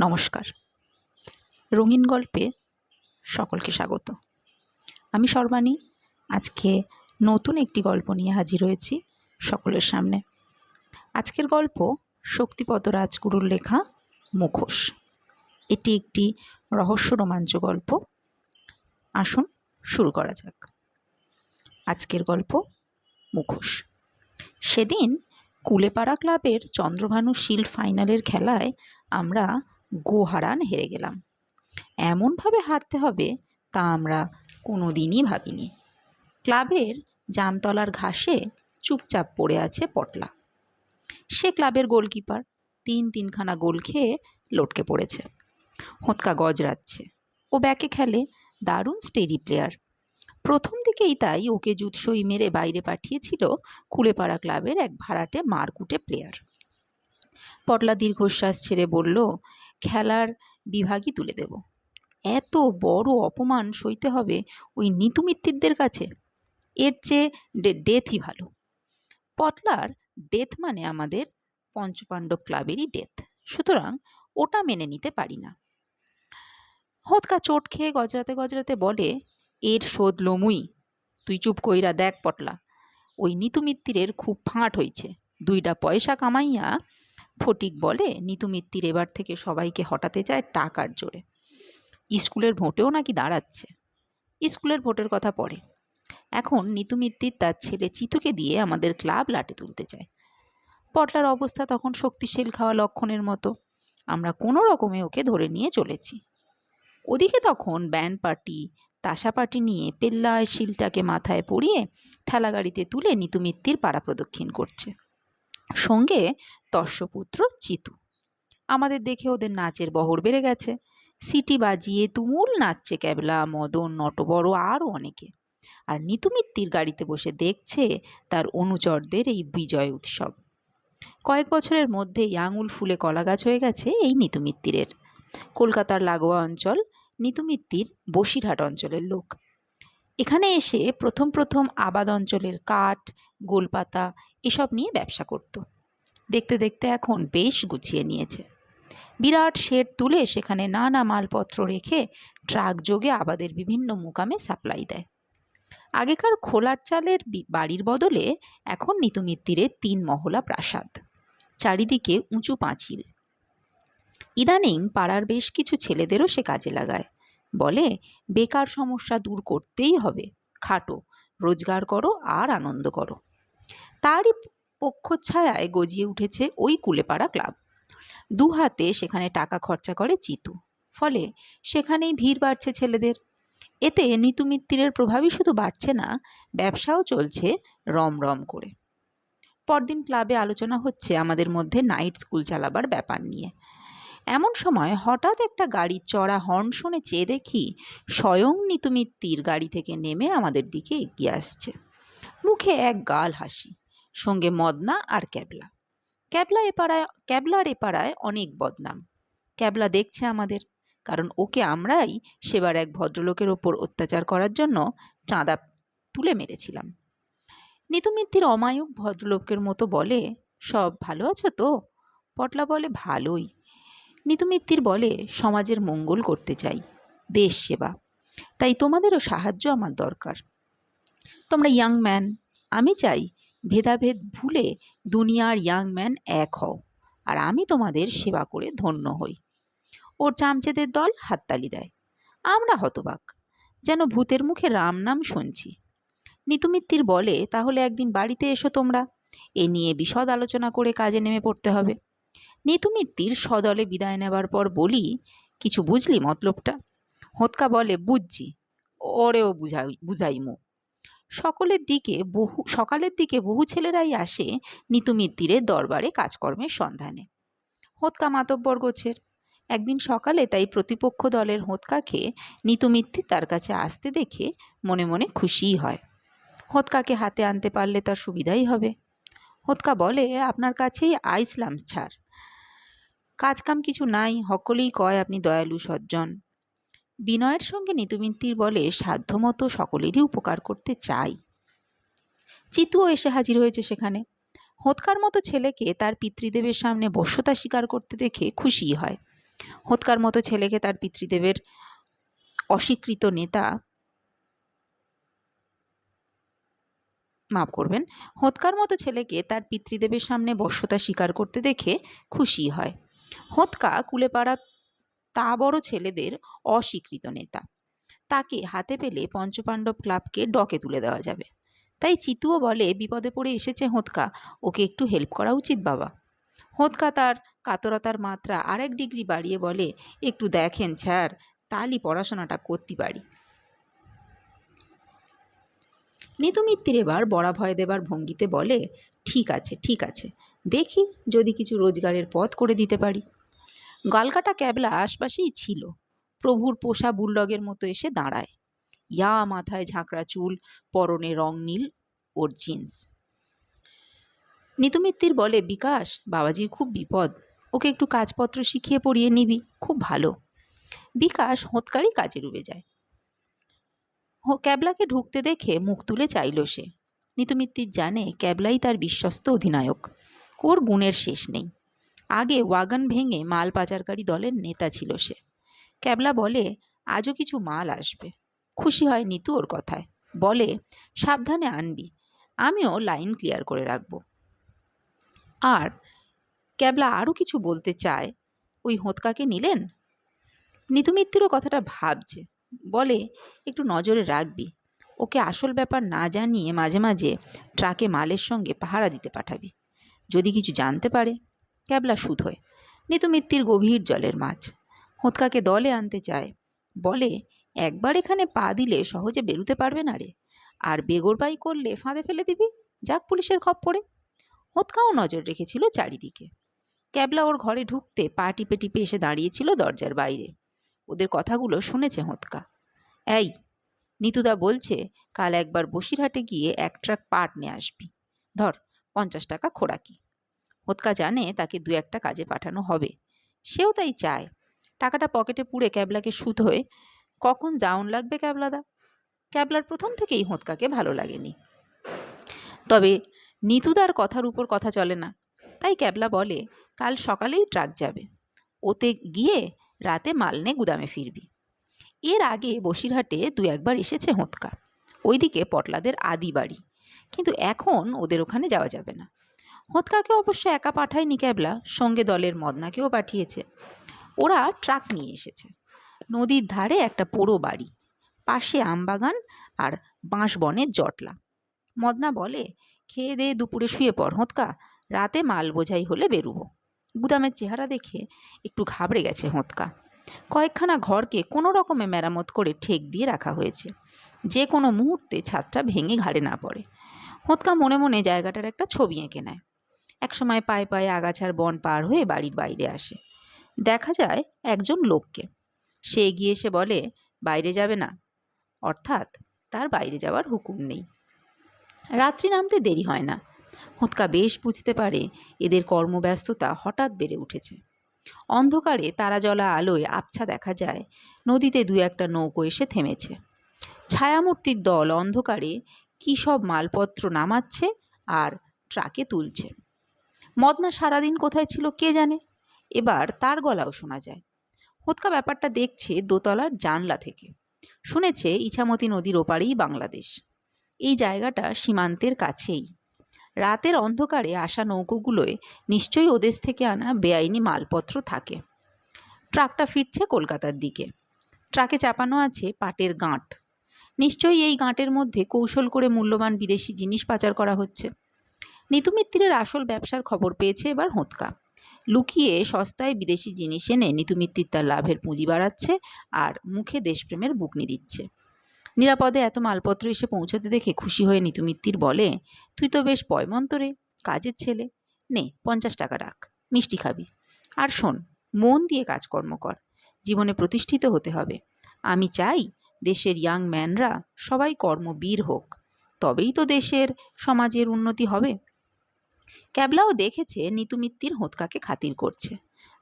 নমস্কার। রঙিন গল্পে সকলকে স্বাগত। আমি সর্বাণী। আজকে নতুন একটি গল্প নিয়ে হাজির হয়েছি সকলের সামনে। আজকের গল্প শক্তিপদ রাজগুরুর লেখা মুখোশ। এটি একটি রহস্য রোমাঞ্চ গল্প। আসুন শুরু করা যাক। আজকের গল্প মুখোশ। সেদিন কুলেপাড়া ক্লাবের চন্দ্রভানু শিল্ড ফাইনালের খেলায় আমরা গোহারান হেরে গেলাম। এমনভাবে হারতে হবে তা আমরা কোনো দিনই ভাবিনি। ক্লাবের জামতলার ঘাসে চুপচাপ পড়ে আছে পটলা। সে ক্লাবের গোলকিপার তিন তিনখানা গোল খেয়ে লটকে পড়েছে। হোঁতকা গজরাচ্ছে। ও ব্যাকে খেলে দারুণ স্টেডি প্লেয়ার। প্রথম দিকেই তাই ওকে জুৎসই মেরে বাইরে পাঠিয়েছিল কুলেপাড়া ক্লাবের এক ভাড়াটে মারকুটে প্লেয়ার। পটলা দীর্ঘশ্বাস ছেড়ে বলল খেলার বিভাগই তুলে দেব। এত বড় অপমান সইতে হবে ওই নিতু মিত্তিরদের কাছে। এর চেয়ে ডেথই ভালো। পটলার ডেথ মানে আমাদের পঞ্চপাণ্ডব ক্লাবেরই ডেথ সুতরাং ওটা মেনে নিতে পারি না। হোৎকা চোট খেয়ে গজরাতে গজরাতে বলে, এর শোধ লমুই। তুই চুপ কইরা দেখ পটলা। ওই নিতু মিত্তিরের খুব ফাঁট হইছে। দুইটা পয়সা কামাইয়া ফটিক বলে, নিতু মিত্তির এবার থেকে সবাইকে হটাতে চায় টাকার জোরে। স্কুলের ভোটেও নাকি দাঁড়াচ্ছে। স্কুলের ভোটের কথা পড়ে এখন নিতু মিত্তির তার ছেলে চিতুকে দিয়ে আমাদের ক্লাব লাটে তুলতে চায়। পটলার অবস্থা তখন শক্তিশীল খাওয়া লক্ষণের মতো। আমরা কোনো রকমে ওকে ধরে নিয়ে চলেছি। ওদিকে তখন ব্যান্ড পার্টি, তাসা পার্টি নিয়ে পেল্লায় শিলটাকে মাথায় পরিয়ে ঠেলাগাড়িতে তুলে নিতু মিত্তির পাড়া প্রদক্ষিণ করছে। সঙ্গে তস্যপুত্র চিতু। আমাদের দেখে ওদের নাচের বহর বেড়ে গেছে। সিটি বাজিয়ে তুমুল নাচছে ক্যাবলা, মদন, নটবড় আরও অনেকে। আর নিতু মিত্তির গাড়িতে বসে দেখছে তার অনুচরদের এই বিজয় উৎসব। কয়েক বছরের মধ্যেই আঙুল ফুলে কলা গাছ হয়ে গেছে এই নিতু মিত্তিরের। কলকাতার লাগোয়া অঞ্চল নিতু মিত্তির বসিরহাট অঞ্চলের লোক। এখানে এসে প্রথম প্রথম আবাদ অঞ্চলের কাঠ, গোলপাতা এসব নিয়ে ব্যবসা করত। দেখতে দেখতে এখন বেশ গুছিয়ে নিয়েছে। বিরাট শেড তুলে সেখানে নানা মালপত্র রেখে ট্রাক যোগে আবাদের বিভিন্ন মুকামে সাপ্লাই দেয়। আগেকার খোলার চালের বাড়ির বদলে এখন নিতু মিত্তিরের তিন মহলা প্রাসাদ, চারিদিকে উঁচু পাঁচিল। ইদানিং পাড়ার বেশ কিছু ছেলেদেরও সে কাজে লাগায়। বলে, বেকার সমস্যা দূর করতেই হবে। খাটো, রোজগার করো আর আনন্দ করো। তারই পক্ষচ্ছায়ায় গজিয়ে উঠেছে ওই কুলেপাড়া ক্লাব। দু হাতে সেখানে টাকা খরচা করে চিতু। ফলে সেখানেই ভিড় বাড়ছে ছেলেদের। এতে নিতু মিত্তিরের প্রভাবই শুধু বাড়ছে না, ব্যবসাও চলছে রম রম করে। পরদিন ক্লাবে আলোচনা হচ্ছে আমাদের মধ্যে নাইট স্কুল চালাবার ব্যাপার নিয়ে। এমন সময় হঠাৎ একটা গাড়ির চড়া হর্ন শুনে চেয়ে দেখি স্বয়ং নিতুমিত্তির গাড়ি থেকে নেমে আমাদের দিকে এগিয়ে আসছে। মুখে এক গাল হাসি, সঙ্গে মদনা আর ক্যাবলা। ক্যাবলা এপাড়ায় ক্যাবলার এপাড়ায় অনেক বদনাম। ক্যাবলা দেখছে আমাদের, কারণ ওকে আমরাই সেবার এক ভদ্রলোকের ওপর অত্যাচার করার জন্য চাঁদা তুলে মেরেছিলাম। নিতু মিত্তির অমায়িক ভদ্রলোকের মতো বলে, সব ভালো আছো তো? পটলা বলে, ভালোই। নিতু মিত্তির বলে সমাজের মঙ্গল করতে চাই, দেশ সেবা। তাই তোমাদেরও সাহায্য আমার দরকার। তোমরা ইয়াং ম্যান আমি চাই ভেদাভেদ ভুলে দুনিয়ার ইয়াং ম্যান এক হও, আর আমি তোমাদের সেবা করে ধন্য হই। ওর চামচেদের দল হাততালি দেয়। আমরা হতবাক, যেন ভূতের মুখে রাম নাম শুনছি। নিতুমিত্তির বলে, তাহলে একদিন বাড়িতে এসো তোমরা। এ নিয়ে বিশদ আলোচনা করে কাজে নেমে পড়তে হবে। নিতুমিত্তির সদলে বিদায় নেবার পর বলি, কিছু বুঝলি মতলবটা? হোৎকা বলে, বুঝছি, ওরেও বুঝাই, বুঝাইমু। সকলের দিকে বহু, সকালের দিকে বহু ছেলেরাই আসে নিতু মিত্তিরের দরবারে কাজকর্মের সন্ধানে। হোৎকা মাতব্বর গোছের। একদিন সকালে তাই প্রতিপক্ষ দলের হোৎকাকে নিতু মিত্তির তার কাছে আসতে দেখে মনে মনে খুশিই হয়। হোৎকাকে হাতে আনতে পারলে তার সুবিধাই হবে। হোৎকা বলে, আপনার কাছেই আইসলাম, ছাড়। কাজকাম কিছু নাই, সকলেই কয় আপনি দয়ালু সজ্জন। বিনয়ের সঙ্গে নিতুমিত্তির বলে, সাধ্যমতো সকলেরই উপকার করতে চাই। চিতুও এসে হাজির হয়েছে সেখানে। হোৎকার মতো ছেলেকে তার পিতৃদেবের সামনে বশ্যতা স্বীকার করতে দেখে খুশি হয়। হোৎকার মতো ছেলেকে তার পিতৃদেবের অস্বীকৃত নেতা মাফ করবেন, হোতকার মতো ছেলেকে তার পিতৃদেবের সামনে বশ্যতা স্বীকার করতে দেখে খুশি হয়। হোতকা কুলেপাড়া তা বড় ছেলেদের অস্বীকৃত নেতা। তাকে হাতে পেলে পঞ্চপাণ্ডব ক্লাবকে ডকে তুলে দেওয়া যাবে। তাই চিতুও বলে, বিপদে পড়ে এসেছে হোতকা, ওকে একটু হেল্প করা উচিত বাবা। হোতকা তার কাতরতার মাত্রা আরেক ডিগ্রি বাড়িয়ে বলে, একটু দেখেন স্যার তাহলেই পড়াশোনাটা করতে পারি। নিতু মিত্তির এবার বড়া ভয় দেবার ভঙ্গিতে বলে, ঠিক আছে ঠিক আছে। দেখি যদি কিছু রোজগারের পথ করে দিতে পারি। গালকাটা ক্যাবলা আশপাশেই ছিল। প্রভুর পোষা বুলডগের মতো এসে দাঁড়ায়। ইয়া মাথায় ঝাঁকড়া চুল, পরনে রং নীল ওর জিন্স। নিতুমিত্তির বলে, বিকাশ, বাবাজির খুব বিপদ। ওকে একটু কাজপত্র শিখিয়ে পড়িয়ে নিবি, খুব ভালো। বিকাশ হোঁতকারই কাজে ডুবে যায়। ক্যাবলাকে ঢুকতে দেখে মুখ তুলে চাইল সে। নিতুমিত্তির জানে ক্যাবলাই তার বিশ্বস্ত অধিনায়ক। ওর গুণের শেষ নেই। আগে ওয়াগন ভেঙে মাল পাচারকারী দলের নেতা ছিল সে। ক্যাবলা বলে, আজও কিছু মাল আসবে। খুশি হয় নিতু ওর কথায়। বলে, সাবধানে আনবি। আমিও লাইন ক্লিয়ার করে রাখব। আর ক্যাবলা আরও কিছু বলতে চায়, ওই হোঁতকাকে নিলেন? নিতু মিত্তিরও কথাটা ভাবছে। বলে, একটু নজরে রাখবি। ওকে আসল ব্যাপার না জানিয়ে মাঝে মাঝে ট্রাকে মালের সঙ্গে পাহারা দিতে পাঠাবি। যদি কিছু জানতে পারে, ক্যাবলা সুদ হয়। নিতু মিত্তির গভীর জলের মাছ। হোঁতকাকে দলে আনতে চায়। বলে, একবার এখানে পা দিলে সহজে বেরুতে পারবে না রে। আর বেগর বেগরবাই করলে ফাঁদে ফেলে দিবি? যাক পুলিশের খপ্পরে হোঁতকাও নজর রেখেছিল চারিদিকে। ক্যাবলা ওর ঘরে ঢুকতে পা টিপে টিপে এসে দাঁড়িয়েছিল দরজার বাইরে। ওদের কথাগুলো শুনেছে হোঁতকা। এই, নিতুদা বলছে, কাল একবার বসিরহাটে গিয়ে এক ট্রাক পাট নিয়ে আসবি। ধর। পঞ্চাশ টাকা খোরাকি। হোতকা জানে তাকে দু একটা কাজে পাঠানো হবে। সেও তাই চায়। টাকাটা পকেটে পুড়ে ক্যাবলাকে সুদ হয়ে কখন জাউন লাগবে ক্যাবলাদা? ক্যাবলার প্রথম থেকেই হোঁতকাকে ভালো লাগেনি। তবে নিতুদার কথার উপর কথা চলে না। তাই ক্যাবলা বলে, কাল সকালেই ট্রাক যাবে। ওতে গিয়ে রাতে মাল নে গুদামে ফিরবি। এর আগে বসিরহাটে দু একবার এসেছে হোঁতকা। ওইদিকে পটলাদের আদি বাড়ি। কিন্তু এখন ওদের ওখানে যাওয়া যাবে না। হোঁতকাকে অবশ্য একা পাঠায়নি ক্যাবলা সঙ্গে দলের মদনাকেও পাঠিয়েছে। ওরা ট্রাক নিয়ে এসেছে। নদীর ধারে একটা পোড়ো বাড়ি, পাশে আমবাগান আর বাঁশ বনের জটলা। মদনা বলে, খেয়ে দিয়ে দুপুরে শুয়ে পড় হোঁতকা, রাতে মাল বোঝাই হলে বেরুবো। গুদামের চেহারা দেখে একটু ঘাবড়ে গেছে হোঁতকা। কয়েকখানা ঘরকে কোনো রকমে মেরামত করে ঠেক দিয়ে রাখা হয়েছে। যে কোনো মুহূর্তে ছাদটা ভেঙে ঘাড়ে না পড়ে। হোঁতকা মনে মনে জায়গাটার একটা ছবি এঁকে নেয়। একসময় পায়ে পায়ে আগাছার বন পার হয়ে বাড়ির বাইরে আসে। দেখা যায় একজন লোককে। সে এগিয়ে এসে বলে, বাইরে যাবে না। অর্থাৎ তার বাইরে যাওয়ার হুকুম নেই। রাত্রি নামতে দেরি হয় না। হোঁতকা বেশ বুঝতে পারে এদের কর্মব্যস্ততা হঠাৎ বেড়ে উঠেছে। অন্ধকারে তারাজলা আলোয় আবছা দেখা যায়, নদীতে দু একটা নৌকো এসে থেমেছে। ছায়ামূর্তির দল অন্ধকারে কী সব মালপত্র নামাচ্ছে আর ট্রাকে তুলছে। মদনা সারাদিন কোথায় ছিল কে জানে? এবার তার গলাও শোনা যায়। হোতকা ব্যাপারটা দেখছে দোতলার জানলা থেকে। শুনেছে ইছামতি নদীর ওপারেই বাংলাদেশ। এই জায়গাটা সীমান্তের কাছেই। রাতের অন্ধকারে আসা নৌকোগুলোয় নিশ্চয়ই ওদেশ থেকে আনা বেআইনি মালপত্র থাকে। ট্রাকটা ফিরছে কলকাতার দিকে। ট্রাকে চাপানো আছে পাটের গাঁট। নিশ্চয়ই এই গাঁটের মধ্যে কৌশল করে মূল্যবান বিদেশি জিনিস পাচার করা হচ্ছে। নিতু মিত্তিরের আসল ব্যবসার খবর পেয়েছে এবার হোঁতকা। লুকিয়ে সস্তায় বিদেশি জিনিস এনে নিতু মিত্তির তার লাভের পুঁজি বাড়াচ্ছে আর মুখে দেশপ্রেমের বুকনি দিচ্ছে। নিরাপদে এত মালপত্র এসে পৌঁছতে দেখে খুশি হয়ে নিতু মিত্তির বলে, তুই তো বেশ পয়মন্ত রে, কাজের ছেলে। নে, পঞ্চাশ টাকা রাখ, মিষ্টি খাবি। আর শোন, মন দিয়ে কাজকর্ম কর। জীবনে প্রতিষ্ঠিত হতে হবে। আমি চাই দেশের ইয়াং ম্যানরা সবাই কর্মবীর হোক, তবেই তো দেশের সমাজের উন্নতি হবে। ক্যাবলাও দেখেছে নিতু মিত্তির হোঁতকাকে খাতির করছে।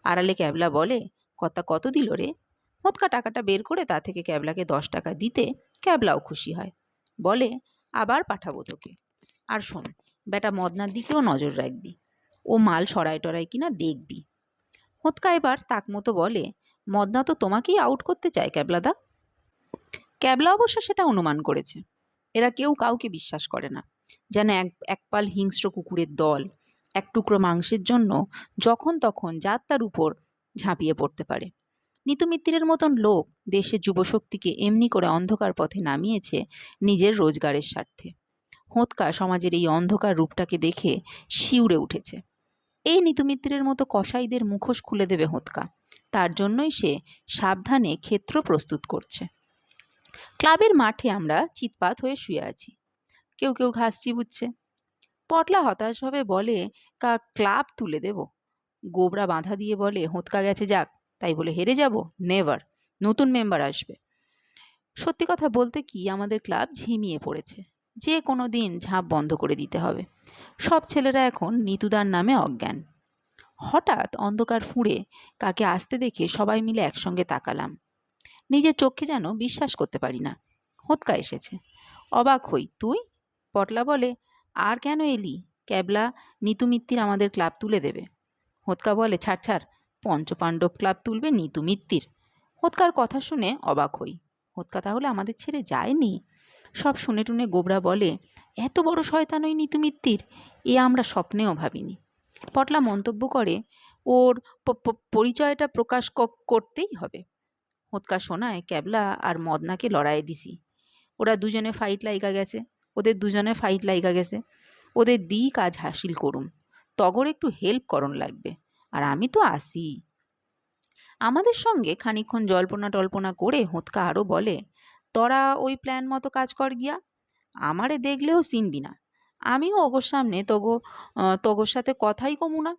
আড়ালে ক্যাবলা বলে কতা কত দিল রে? হোঁতকা টাকাটা বের করে তা থেকে ক্যাবলাকে দশ টাকা দিতে ক্যাবলাও খুশি হয়। বলে, আবার পাঠাবো তোকে। আর শোন, বেটা মদনার দিকেও নজর রাখবি। ও মাল সরাই টরাই কিনা দেখবি। হোৎকা এবার তাক মতো বলে, মদনা তো তোমাকেই আউট করতে চায় ক্যাবলাদা। ক্যাবলা অবশ্য সেটা অনুমান করেছে। এরা কেউ কাউকে বিশ্বাস করে না। যেন এক একপাল হিংস্র কুকুরের দল, এক টুকরো মাংসের জন্য যখন তখন যাত্রার উপর ঝাঁপিয়ে পড়তে পারে। নিতু মিত্তিরের মতন লোক দেশের যুবশক্তিকে এমনি করে অন্ধকার পথে নামিয়েছে নিজের রোজগারের স্বার্থে। হোঁতকা সমাজের এই অন্ধকার রূপটাকে দেখে শিউরে উঠেছে। এই নিতু মিত্রের মতো কসাইদের মুখোশ খুলে দেবে হোঁতকা। তার জন্যই সে সাবধানে ক্ষেত্র প্রস্তুত করছে। ক্লাবের মাঠে আমরা চিৎপাত হয়ে শুয়ে আছি। কেউ কেউ ঘাস চিবুচ্ছে। পটলা হতাশভাবে বলে, কা, ক্লাব তুলে দেব। গোবরা বাঁধা দিয়ে বলে, হোঁতকা গেছে যাক। তাই বলে, হেরে যাব? নেভার নতুন মেম্বার আসবে। সত্যি কথা বলতে কি, আমাদের ক্লাব ঝিমিয়ে পড়েছে। যে কোনো দিন ঝাঁপ বন্ধ করে দিতে হবে। সব ছেলেরা এখন নিতুদার নামে অজ্ঞান। হঠাৎ অন্ধকার ফুঁড়ে কাকে আসতে দেখে সবাই মিলে একসঙ্গে তাকালাম। নিজের চোখে যেন বিশ্বাস করতে পারি না। হোৎকা এসেছে। অবাক হই। তুই? পটলা বলে, আর কেন এলি? ক্যাবলা নিতু মিত্তির আমাদের ক্লাব তুলে দেবে। হোৎকা বলে, ছাড় ছাড়, পঞ্চপাণ্ডব ক্লাব তুলবে নিতু মিত্তির হোৎকার কথা শুনে অবাক হই। হোৎকা তাহলে আমাদের ছেড়ে যায়নি? সব শুনে টুনে গোবরা বলে, এত বড় শয়তান ওই নিতু মিত্তির এ আমরা স্বপ্নেও ভাবিনি। পটলা মন্তব্য করে, ওর পরিচয়টা প্রকাশ করতেই হবে। হোৎকা শোনায় ক্যাবলা আর মদনাকে লড়াই দিছি। ওরা দুজনে ফাইট লাইগা গেছে। ওদের দুজনে ফাইট লাইগা গেছে। ওদের দিই কাজ হাসিল করুম। তগর একটু হেল্প করণ লাগবে। আর আমি তো আসি। আমাদের সঙ্গে খানিকক্ষণ জল্পনা টল্পনা করে হোঁতকা আরও বলে, তোরা ওই প্ল্যান মতো কাজ কর গিয়া। আমারে দেখলেও চিনবি না। আমিও ওগোর সামনে তগো তগোর সাথে কথাই কমু না।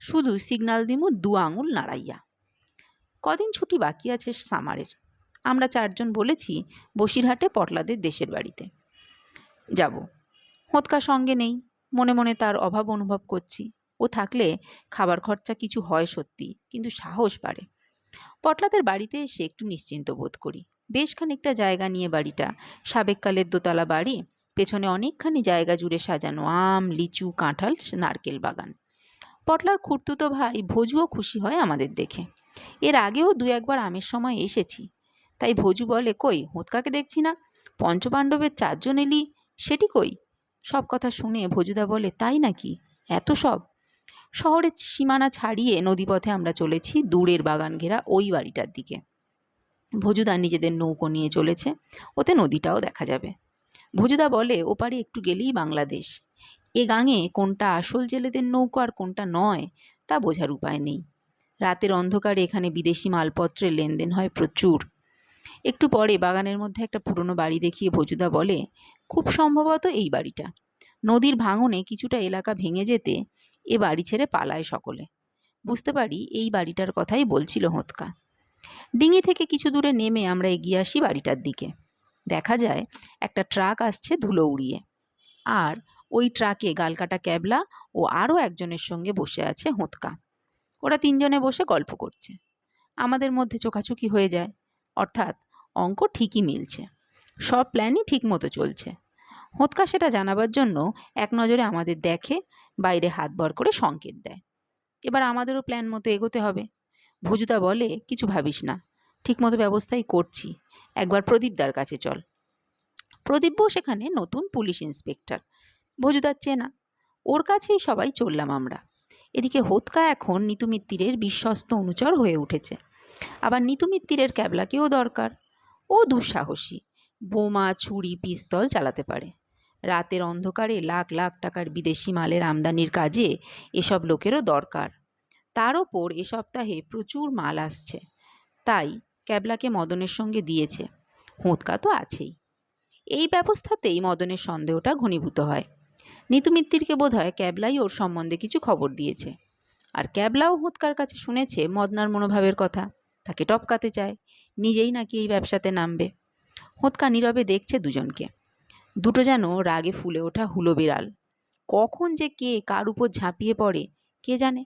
শুধু সিগনাল দিমু দু আঙুল নাড়াইয়া। কদিন ছুটি বাকি আছে সামারের। আমরা চারজন বলেছি বসিরহাটে পটলাদের দেশের বাড়িতে। যাব। হোঁতকা সঙ্গে নেই। মনে মনে তার অভাব অনুভব করছি। ও থাকলে খাবার খরচা কিছু হয় সত্যি, কিন্তু সাহস বাড়ে। পটলাদের বাড়িতে এসে একটু নিশ্চিন্ত বোধ করি। বেশ খানিকটা জায়গা নিয়ে বাড়িটা। সাবেককালের দোতলা বাড়ি, পেছনে অনেকখানি জায়গা জুড়ে সাজানো আম, লিচু, কাঁঠাল, নারকেল বাগান। পটলার খুঁড়তুতো ভাই ভোজুও খুশি হয় আমাদের দেখে। এর আগেও দু একবার আমের সময় এসেছি। তাই ভোজু বলে, কই, হোঁতকাকে দেখছি না? পঞ্চপাণ্ডবের চারজন এলি, সেটি কই? সব কথা শুনে ভোজুদা বলে, তাই নাকি? এত সব? শহরের সীমানা ছাড়িয়ে নদীপথে আমরা চলেছি দূরের বাগান ঘেরা ওই বাড়িটার দিকে। ভোজুদা নিজেদের নৌকো নিয়ে চলেছে, ওতে নদীটাও দেখা যাবে। ভোজুদা বলে, ওপারে একটু গেলেই বাংলাদেশ। এ গাঙে কোনটা আসল জেলেদের নৌকো আর কোনটা নয়, তা বোঝার উপায় নেই। রাতের অন্ধকারে এখানে বিদেশি মালপত্রের লেনদেন হয় প্রচুর। একটু পরে বাগানের মধ্যে একটা পুরনো বাড়ি দেখিয়ে ভোজুদা বলে, খুব সম্ভবত এই বাড়িটা। নদীর ভাঙনে কিছুটা এলাকা ভেঙে যেতে এ বাড়ি ছেড়ে পালায় সকলে। বুঝতে পারি এই বাড়িটার কথাই বলছিল হোঁতকা। ডিঙি থেকে কিছু দূরে নেমে আমরা এগিয়ে আসি বাড়িটার দিকে। দেখা যায় একটা ট্রাক আসছে ধুলো উড়িয়ে। আর ওই ট্রাকে গালকাটা ক্যাবলা ও আরও একজনের সঙ্গে বসে আছে হোঁতকা। ওরা তিনজনে বসে গল্প করছে। আমাদের মধ্যে চোখাচোখি হয়ে যায়। অর্থাৎ অঙ্ক ঠিকই মিলছে। সব প্ল্যানই ঠিক মতো চলছে। হোঁতকা সেটা জানাবার জন্য এক নজরে আমাদের দেখে, বাইরে হাত ভর করে সংকেত দেয়। এবার আমাদেরও প্ল্যান মতো এগোতে হবে। ভুজুদা বলে, কিছু ভাবিস না। ঠিকমতো ব্যবস্থাই করছি। একবার প্রদীপদার কাছে চল। প্রদীপও সেখানে নতুন পুলিশ ইন্সপেক্টর। ভজুদার চেনা। ওর কাছেই সবাই চললাম আমরা। এদিকে হোৎকা এখন নিতু মিত্তিরের বিশ্বস্ত অনুচর হয়ে উঠেছে। আবার নিতু মিত্তিরের ক্যাবলাকেও দরকার। ও দুঃসাহসী। বোমা, ছুরি, পিস্তল চালাতে পারে। রাতের অন্ধকারে লাখ লাখ টাকার বিদেশি মালের আমদানির কাজে এসব লোকেরও দরকার। তার ওপর এ সপ্তাহে প্রচুর মাল আসছে। তাই ক্যাবলাকে মদনের সঙ্গে দিয়েছে। হোঁতকা তো আছেই। এই ব্যবস্থাতেই মদনের সন্দেহটা ঘনীভূত হয়। নিতু মিত্তিরকে বোধ হয় ক্যাবলাই ওর সম্বন্ধে কিছু খবর দিয়েছে। আর ক্যাবলাও হোঁতকার কাছে শুনেছে মদনার মনোভাবের কথা। তাকে টপকাতে চায়, নিজেই নাকি এই ব্যবসাতে নামবে। হোঁতকা নীরবে দেখছে দুজনকে। দুটো যেন রাগে ফুলে ওঠা হুলো বিড়াল। কখন যে কে কার উপর ঝাঁপিয়ে পড়ে, কে জানে?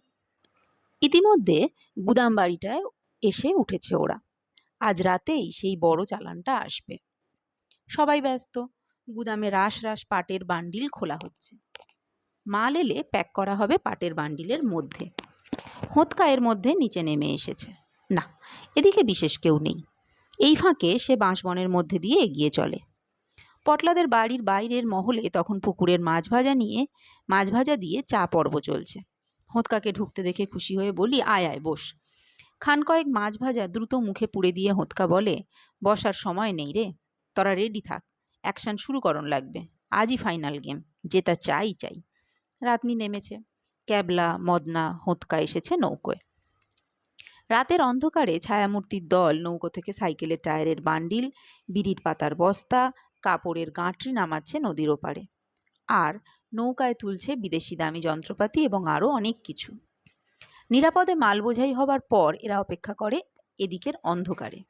ইতিমধ্যে গুদাম বাড়িটায় এসে উঠেছে ওরা। আজ রাতেই সেই বড় চালানটা আসবে। সবাই ব্যস্ত। গুদামে রাস রাস পাটের বান্ডিল খোলা হচ্ছে। মাল এলে প্যাক করা হবে পাটের বান্ডিলের মধ্যে। হোঁতকা এর মধ্যে নিচে নেমে এসেছে। না, এদিকে বিশেষ কেউ নেই। এই ফাঁকে সে বাঁশবনের মধ্যে দিয়ে এগিয়ে চলে। পটলাদের বাড়ির বাইরের মহলে তখন পুকুরের মাছ ভাজা নিয়ে, মাছ ভাজা দিয়ে চা পর্ব চলছে। হোঁতকাকে ঢুকতে দেখে খুশি হয়ে বলি, আয় আয়, বস। খান কয়েক মাছ ভাজা দ্রুত মুখে পুড়ে দিয়ে হোঁতকা বলে, বসার সময় নেই রে, তোরা রেডি থাক। অ্যাকশন শুরু করণ লাগবে। আজই ফাইনাল গেম। যেটা চাই চাই। রাতনি নেমেছে। ক্যাবলা, মদনা, হোঁতকা এসেছে নৌকোয়। রাতের অন্ধকারে ছায়ামূর্তির দল নৌকো থেকে সাইকেলের টায়ারের বান্ডিল, বিড়ির পাতার বস্তা, কাপড়ের গাঁটরি নামাচ্ছে নদীর ওপারে। আর নৌকায় তুলছে বিদেশি দামি যন্ত্রপাতি এবং আরও অনেক কিছু। নিরাপদে মাল বোঝাই হবার পর এরা অপেক্ষা করে এদিকের অন্ধকারে।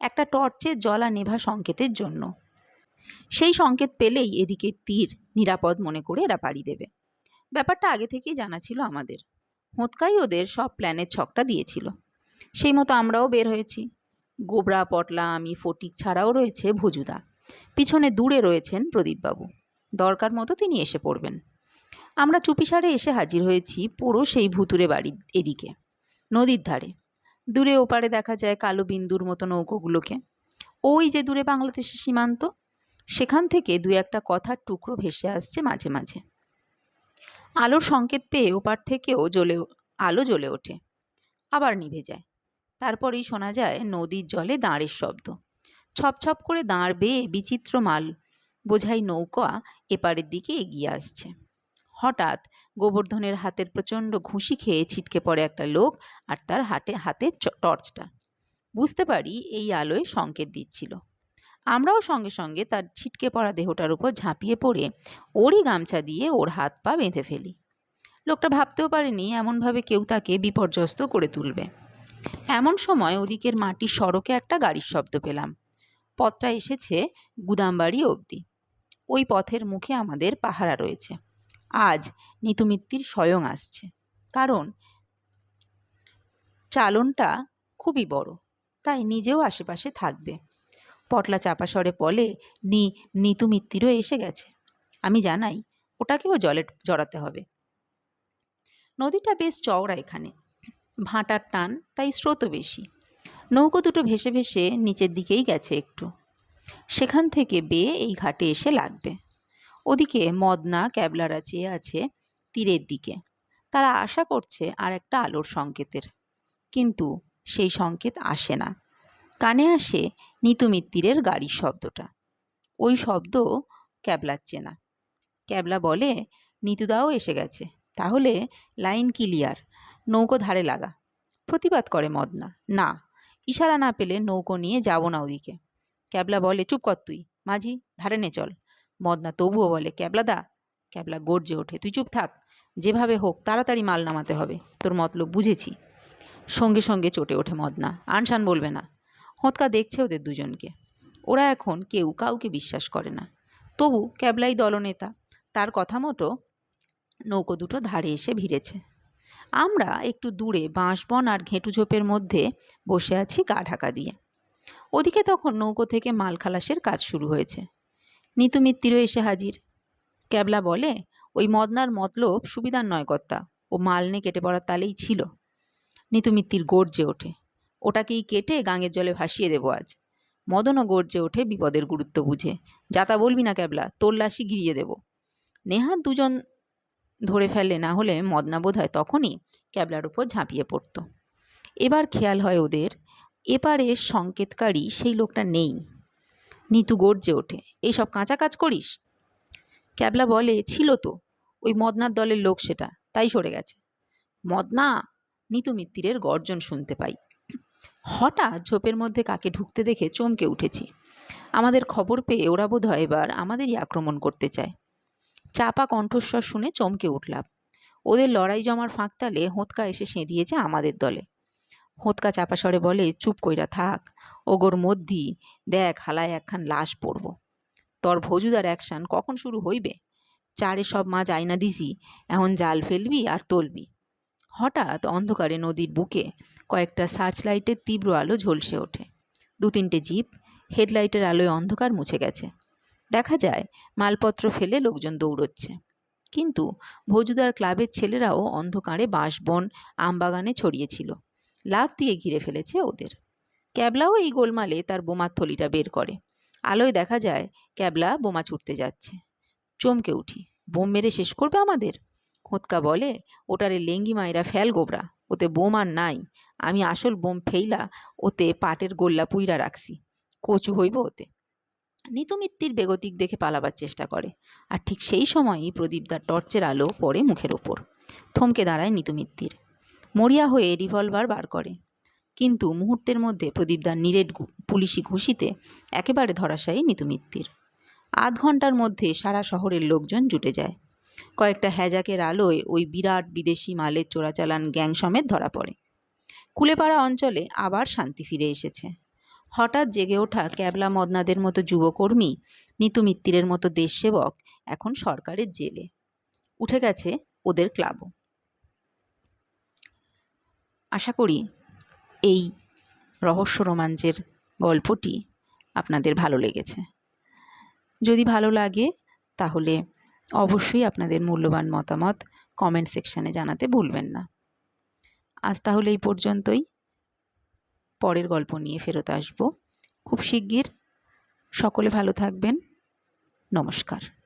একটা টর্চের জলা নেভা সংকেতের জন্য। সেই সংকেত পেলেই এদিকে তীর নিরাপদ মনে করে এরা পাড়ি দেবে। ব্যাপারটা আগে থেকেই জানা ছিল আমাদের। হোঁতকাই ওদের সব প্ল্যানের ছকটা দিয়েছিল। সেই মতো আমরাও বের হয়েছি। গোবরা, পটলা, আমি, ফটিক ছাড়াও রয়েছে ভজুদা। পিছনে দূরে রয়েছেন প্রদীপবাবু। দরকার মতো তিনি এসে পড়বেন। আমরা চুপিসারে এসে হাজির হয়েছি পুরো সেই ভুতুরে বাড়ির এদিকে, নদীর ধারে। দূরে ওপারে দেখা যায় কালো বিন্দুর মতো নৌকোগুলোকে। ওই যে দূরে বাংলাদেশের সীমান্ত সেখান থেকে দু একটা কথার টুকরো ভেসে আসছে মাঝে মাঝে। আলোর সংকেত পেয়ে ওপার থেকেও জ্বলে আলো জ্বলে ওঠে। আবার নিভে যায়। তারপরেই শোনা যায় নদীর জলে দাঁড়ের শব্দ। ছপছপ করে দাঁড় বেয়ে বিচিত্র মাল। বোঝাই নৌকা এপারের দিকে এগিয়ে আসছে। হঠাৎ গোবর্ধনের হাতের প্রচণ্ড ঘুষি খেয়ে ছিটকে পড়ে একটা লোক আর তার হাতে হাতে টর্চটা। বুঝতে পারি এই আলোয় সংকেত দিচ্ছিল। আমরাও সঙ্গে সঙ্গে তার ছিটকে পড়া দেহটার উপর ঝাঁপিয়ে পড়ে ওরই গামছা দিয়ে ওর হাত পা বেঁধে ফেলি। লোকটা ভাবতেও পারেনি এমনভাবে কেউ তাকে বিপর্যস্ত করে তুলবে। এমন সময় ওদিকের মাটির সড়কে একটা গাড়ির শব্দ পেলাম। পথটা এসেছে গুদামবাড়ি অবধি। ওই পথের মুখে আমাদের পাহারা রয়েছে। আজ নিতুমিত্তির স্বয়ং আসছে। কারণ চালনটা খুবই বড়, তাই নিজেও আশেপাশে থাকবে। পটলা চাপা স্বরে বলে, নি নিতু মিত্তিরও এসে গেছে। আমি জানাই, ওটাকেও জলে জড়াতে হবে। নদীটা বেশ চওড়া এখানে। ভাঁটার টান, তাই স্রোতও বেশি। নৌকো দুটো ভেসে ভেসে নিচের দিকেই গেছে একটু। সেখান থেকে বেয়ে এই ঘাটে এসে লাগবে। ওদিকে মদনা, ক্যাবলারা চেয়ে আছে তীরের দিকে। তারা আশা করছে আর একটা আলোর সংকেতের। কিন্তু সেই সংকেত আসে না। কানে আসে নিতু মিত্তিরের গাড়ির শব্দটা। ওই শব্দ ক্যাবলার চেনা ক্যাবলা বলে, নিতুদাও এসে গেছে। তাহলে লাইন ক্লিয়ার, নৌকো ধারে লাগা। প্রতিবাদ করে মদনা। না, ইশারা না পেলে নৌকো নিয়ে যাব না ওদিকে। ক্যাবলা বলে, চুপ কর তুই। মাঝি, ধারে নে চল। মদনা তবুও বলে ক্যাবলাদা ক্যাবলা গর্জে ওঠে, তুই চুপ থাক। যেভাবে হোক, তাড়াতাড়ি মাল নামাতে হবে। তোর মতলব বুঝেছি। সঙ্গে সঙ্গে চটে ওঠে মদনা। আনশান বলবে না। হোঁতকা দেখছে ওদের দুজনকে। ওরা এখন কেউ কাউকে বিশ্বাস করে না। তবু ক্যাবলাই দলনেতা, তার কথা মতো নৌকো দুটো ধারে এসে ভিড়েছে। আমরা একটু দূরে বাঁশবন আর ঘেঁটু ঝোপের মধ্যে বসে আছি গা ঢাকা দিয়ে। ওদিকে তখন নৌকো থেকে মাল খালাসের কাজ শুরু হয়েছে। নিতু মিত্তিরও এসে হাজির। ক্যাবলা বলে, ওই মদনার মতলব সুবিধার নয় কর্তা ও মাল নিয়ে কেটে পড়ার তালেই ছিল। নিতু মিত্তির গর্জে ওঠে। ওটাকেই কেটে গাঙের জলে ভাসিয়ে দেবো আজ। মদনও গর্জে ওঠে বিপদের গুরুত্ব বুঝে। যাতা বলবি না ক্যাবলা, তোর লাশি গিরিয়ে দেব। নেহাত দুজন ধরে ফেলে না হলে মদনা বোধ হয় তখনই ক্যাবলার উপর ঝাঁপিয়ে পড়ত। এবার খেয়াল হয় ওদের, এপারে সংকেতকারী সেই লোকটা নেই। নিতু গর্জে ওঠে এইসব কাঁচা কাজ করিস? ক্যাবলা বলে, ছিল তো, ওই মদনার দলের লোক সেটা, তাই সরে গেছে। মদনা? নিতু মিত্তিরের গর্জন শুনতে পাই। হঠাৎ ঝোপের মধ্যে কাকে ঢুকতে দেখে চমকে উঠেছি। আমাদের খবর পেয়ে ওরা বোধ হয় এবার আমাদেরই আক্রমণ করতে চায়। চাপা কণ্ঠস্বর শুনে চমকে উঠলাম। ওদের লড়াই জমার ফাঁকতালে হোঁতকা এসে সেঁধিয়েছে আমাদের দলে। হোঁতকা চাপা স্বরে বলে, চুপ কইরা থাক, ওগোর মধ্যি দেখ হালায় একখান লাশ পড়ব। তোর ভজুদার অ্যাকশান কখন শুরু হইবে? চারে সব মাছ আয়না দিছি, এখন জাল ফেলবি আর তলবি। হঠাৎ অন্ধকারে নদীর বুকে কয়েকটা সার্চ লাইটের তীব্র আলো ঝলসে ওঠে। দু তিনটে জিপ হেডলাইটের আলোয় অন্ধকার মুছে গেছে। দেখা যায়, মালপত্র ফেলে লোকজন দৌড়চ্ছে। কিন্তু ভৌজুদার ক্লাবের ছেলেরাও অন্ধকারে বাঁশবন, আমবাগানে ছড়িয়েছিল লাফ দিয়ে ঘিরে ফেলেছে ওদের। ক্যাবলাও এই গোলমালে তার বোমার থলিটা বের করে। আলোয় দেখা যায়, ক্যাবলা বোমা ছুটতে যাচ্ছে। চমকে উঠি, বোম মেরে শেষ করবে আমাদের? হোঁতকা বলে, ওটারে লেঙ্গি মায়েরা ফেল গোবরা, ওতে বোম আর নাই, আমি আসল বোম ফেইলা, ওতে পাটের গোল্লা পুইরা রাখছি, কচু হইব ওতে। নিতু মিত্তির বেগতিক দেখে পালাবার চেষ্টা করে, আর ঠিক সেই সময়ই প্রদীপদার টর্চের আলো পড়ে মুখের ওপর। থমকে দাঁড়ায় নিতু মিত্তির। মরিয়া হয়ে রিভলভার বার করে। কিন্তু মুহূর্তের মধ্যে প্রদীপদার নিরেট পুলিশি ঘুষিতে একেবারে ধরাশায়ী নিতু মিত্তির। আধ ঘণ্টার মধ্যে সারা শহরের লোকজন জুটে যায়। কয়েকটা হ্যাজাকের আলোয় ওই বিরাট বিদেশি মালের চোরাচালান গ্যাং সমেত ধরা পড়ে। কুলেপাড়া অঞ্চলে আবার শান্তি ফিরে এসেছে। হঠাৎ জেগে ওঠা ক্যাবলা মদনাদের মতো যুবকর্মী, নিতু মিত্তিরের মতো দেশসেবক এখন সরকারের জেলে। উঠে গেছে ওদের ক্লাবও। আশা করি এই রহস্য রোমাঞ্চের গল্পটি আপনাদের ভালো লেগেছে। যদি ভালো লাগে তাহলে অবশ্যই আপনাদের মূল্যবান মতামত কমেন্ট সেকশানে জানাতে ভুলবেন না। আজ তাহলে এই পর্যন্তই। পরের গল্প নিয়ে ফেরত আসব। খুব শিগগির। সকলে ভালো থাকবেন। নমস্কার।